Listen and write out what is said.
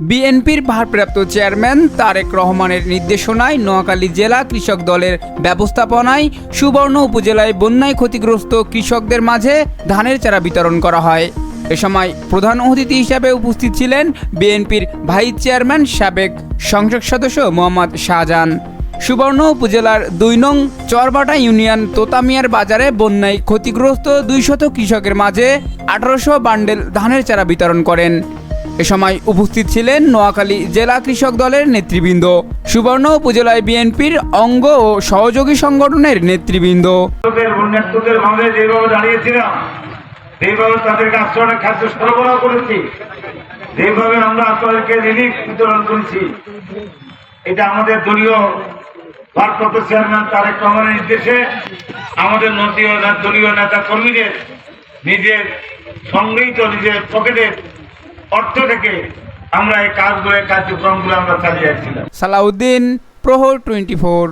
বিএনপির ভারপ্রাপ্ত চেয়ারম্যান তারেক রহমানের নির্দেশনায় নোয়াখালী জেলা কৃষক দলের ব্যবস্থাপনায় সুবর্ণ উপজেলায় বন্যায় ক্ষতিগ্রস্ত কৃষকদের মাঝে ধানের চারা বিতরণ করা হয়। এ সময় প্রধান অতিথি হিসাবে উপস্থিত ছিলেন বিএনপির ভাইস চেয়ারম্যান সাবেক সংসদ সদস্য মোহাম্মদ শাহজাহান। সুবর্ণ উপজেলার দুই নং চরবাটা ইউনিয়ন তোতামিয়ার বাজারে বন্যায় ক্ষতিগ্রস্ত দুইশত কৃষকের মাঝে আঠারোশো বান্ডেল ধানের চারা বিতরণ করেন। এ সময় উপস্থিত ছিলেন নোয়াখালী জেলা কৃষক দলের নেতৃবৃন্দ, সুবর্ণ উপজেলায় বিএনপির অঙ্গ ও সহযোগী সংগঠনের নেতৃবৃন্দ। দাঁড়িয়েছিলাম যেভাবে তাদেরকে আশ্রয় খাদ্য সরবরাহ করেছি যেভাবে আমরা আপনাদেরকে রিলিফ বিতরণ করেছি। এটা আমাদের দলীয় ভারপ্রাপ্ত চেয়ারম্যান তারেক রহমানের নির্দেশে আমাদের নদীয় দলীয় নেতা কর্মীদের নিজের সংগৃহীত নিজের পকেটের অর্থ থেকে আমরা এই কাজগুলো কার্যক্রমগুলো আমরা চালিয়ে আসছিলাম। সালাউদ্দিন প্রহর টোয়েন্টি ফোর